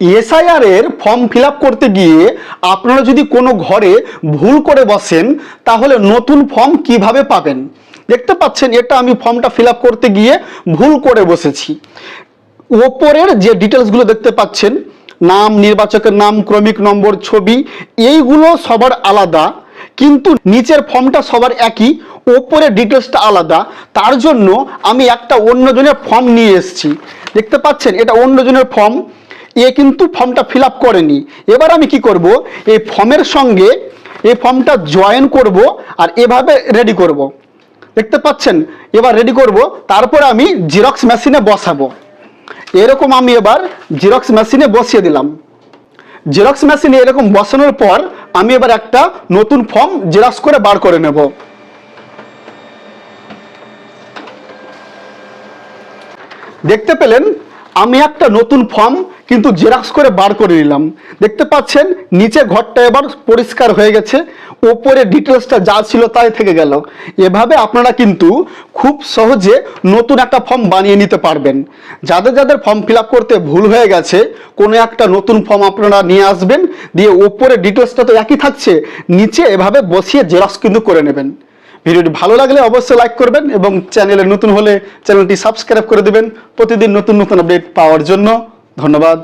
SIR এর form fill করতে গিয়ে আপনারা যদি কোনো ঘরে ভুল করে বসেন, তাহলে নতুন ফর্ম কীভাবে পাবেন? দেখতে পাচ্ছেন, এটা আমি ফর্মটা ফিল করতে গিয়ে ভুল করে বসেছি। ওপরের যে ডিটেলসগুলো দেখতে পাচ্ছেন, নাম, নির্বাচকের নাম, ক্রমিক নম্বর, ছবি, এইগুলো সবার আলাদা, কিন্তু নিচের ফর্মটা সবার একই, ওপরের ডিটেলসটা আলাদা। তার জন্য আমি একটা অন্যজনের ফর্ম নিয়ে এসেছি। দেখতে পাচ্ছেন, এটা অন্যজনের ফর্ম। এ কিন্তু ফর্মটা ফিল আপ করেনি। এবার আমি কি করব? এই ফর্মের সঙ্গে এই ফর্মটা জয়েন করব আর এভাবে রেডি করব। দেখতে পাচ্ছেন? এবার রেডি করব, তারপরে আমি জেরক্স মেশিনে বসাবো। এরকম আমি এবার জেরক্স মেশিনে বসিয়ে দিলাম। জেরক্স মেশিনে এরকম বসানোর পর আমি এবার একটা নতুন ফর্ম জেরক্স করে বার করে নেব। দেখতে পেলেন? আমি একটা নতুন ফর্ম কিন্তু জেরক্স করে বার করে নিলাম। দেখতে পাচ্ছেন, নিচে ঘরটা এবার পরিষ্কার হয়ে গেছে, ওপরে ডিটেলসটা যা ছিল তাই থেকে গেল। এভাবে আপনারা কিন্তু খুব সহজে নতুন একটা ফর্ম বানিয়ে নিতে পারবেন। যাদের যাদের ফর্ম ফিল করতে ভুল হয়ে গেছে, কোনো একটা নতুন ফর্ম আপনারা নিয়ে আসবেন, দিয়ে ওপরে ডিটেলসটা তো একই থাকছে, নিচে এভাবে বসিয়ে জেরক্স কিন্তু করে নেবেন। ভিডিওটি ভালো লাগলে অবশ্যই লাইক করবেন এবং চ্যানেলে নতুন হলে চ্যানেলটি সাবস্ক্রাইব করে দেবেন। প্রতিদিন নতুন নতুন আপডেট পাওয়ার জন্য। ধন্যবাদ।